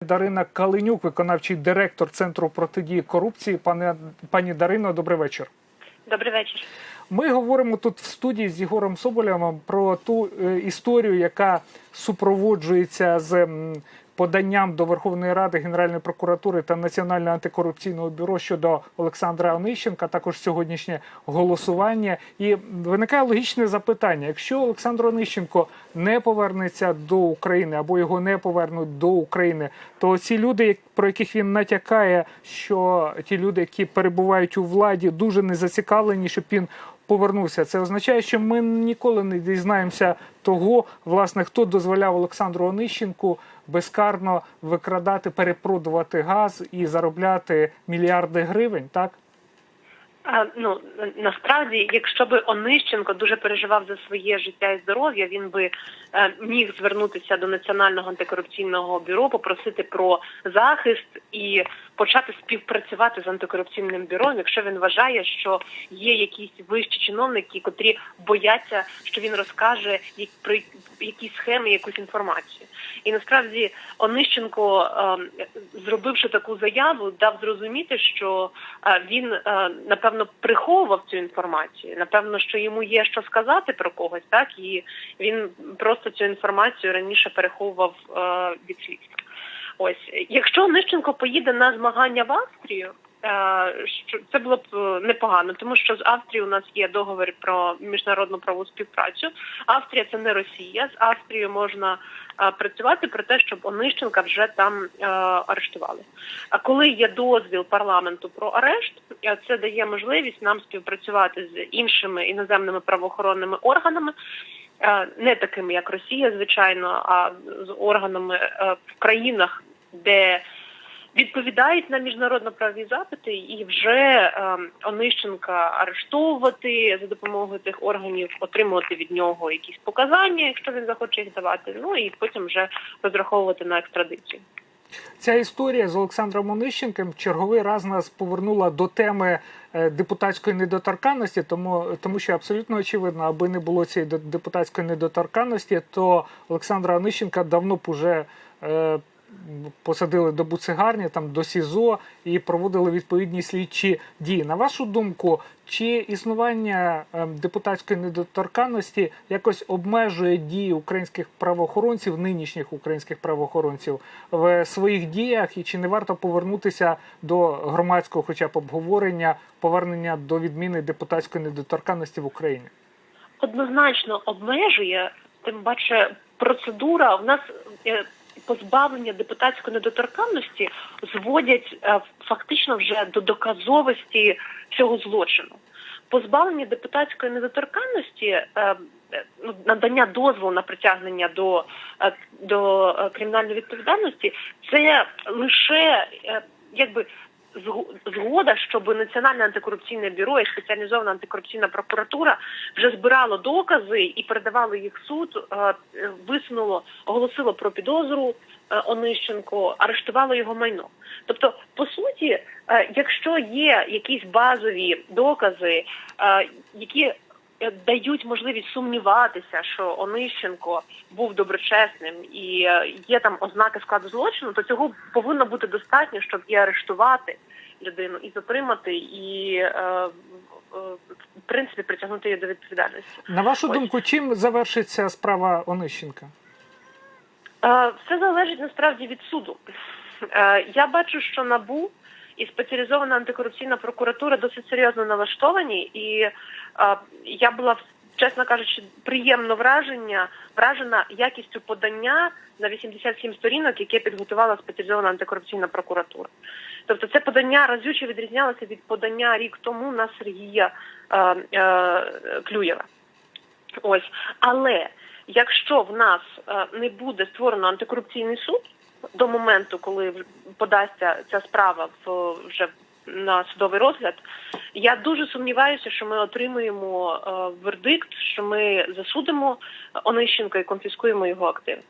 Дарина Калинюк, виконавчий директор Центру протидії корупції. Пане пані Дарино, добрий вечір. Добрий вечір. Ми говоримо тут в студії з Єгором Соболєвим про ту е, історію, яка супроводжується з поданням до Верховної Ради Генеральної прокуратури та Національного антикорупційного бюро щодо Олександра Онищенка. Також сьогоднішнє голосування. І виникає логічне запитання: якщо Олександр Онищенко не повернеться до України або його не повернуть до України, то ці люди, про яких він натякає, що ті люди, які перебувають у владі, дуже не зацікавлені, щоб він повернувся. Це означає, що ми ніколи не дізнаємося того, власне, хто дозволяв Олександру Онищенку безкарно викрадати, перепродувати газ і заробляти мільярди гривень. Так Ну насправді, якщо би Онищенко дуже переживав за своє життя і здоров'я, він би е, міг звернутися до національного антикорупційного бюро, попросити про захист і почати співпрацювати з антикорупційним бюро, якщо він вважає, що є якісь вищі чиновники, котрі бояться, що він розкаже як про якісь схеми, якусь інформацію. І насправді Онищенко, е, зробивши таку заяву, дав зрозуміти, що е, він е, напевно приховував цю інформацію. Напевно, що йому є що сказати про когось, так і він просто цю інформацію раніше переховував е, від слідства. Ось, якщо Нищенко поїде на змагання в Австрію. Е, Що це було б е, непогано, тому що з Австрією у нас є договір про міжнародну правову співпрацю. Австрія це не Росія. З Австрією можна е, працювати про те, щоб Онищенка вже там арештували. А коли є дозвіл парламенту про арешт, це дає можливість нам співпрацювати з іншими іноземними правоохоронними органами. Не такими, як Росія, звичайно, а з органами в країнах, де відповідають на міжнародно-правові запити, і вже е, Онищенка арештовувати за допомогою тих органів, отримувати від нього якісь показання, якщо він захоче їх давати. Ну і потім вже розраховувати на екстрадицію. Ця історія з Олександром Онищенком черговий раз нас повернула до теми е, депутатської недоторканності, тому, тому що абсолютно очевидно, аби не було цієї депутатської недоторканності, то Олександра Онищенка давно б уже е, посадили до буцегарні, там до СІЗО і проводили відповідні слідчі дії. На вашу думку, чи існування е, депутатської недоторканності якось обмежує дії українських правоохоронців, нинішніх українських правоохоронців в своїх діях, і чи не варто повернутися до громадського, хоча б обговорення повернення до відміни депутатської недоторканності в Україні? однозначно обмежує, тим паче процедура в нас е, позбавлення депутатської недоторканності зводять е, фактично вже до доказовості цього злочину. Позбавлення депутатської недоторканності, е, е, ну, надання дозволу на притягнення до, до кримінальної відповідальності, це лише якби згода, щоб Національне антикорупційне бюро і спеціалізована антикорупційна прокуратура вже збирало докази і передавало їх суд, е, висунуло, оголосило про підозру е, Онищенко, арештувало його майно. Тобто, по суті, е, якщо є якісь базові докази, які дають можливість сумніватися, що Онищенко був доброчесним і е, є там ознаки складу злочину, то цього повинно бути достатньо, щоб і арештувати людину, і затримати, і е, в- в принципі притягнути її до відповідальності. На вашу Ось. думку, чим завершиться справа Онищенка? Е, Все залежить насправді від суду. Е, Я бачу, що набу і спеціалізована антикорупційна прокуратура досить серйозно налаштовані, і е, я була чесно кажучи, приємно враження вражена якістю подання на 87 сторінок, яке підготувала спеціалізована антикорупційна прокуратура. Тобто це подання разюче відрізнялося від подання рік тому на Сергія е, е, Клюєва. Ось, але якщо в нас е, не буде створено антикорупційний суд до моменту, коли подасться ця справа в вже на судовий розгляд, я дуже сумніваюся, що ми отримуємо е, вердикт, що ми засудимо Онищенка і конфіскуємо його активи.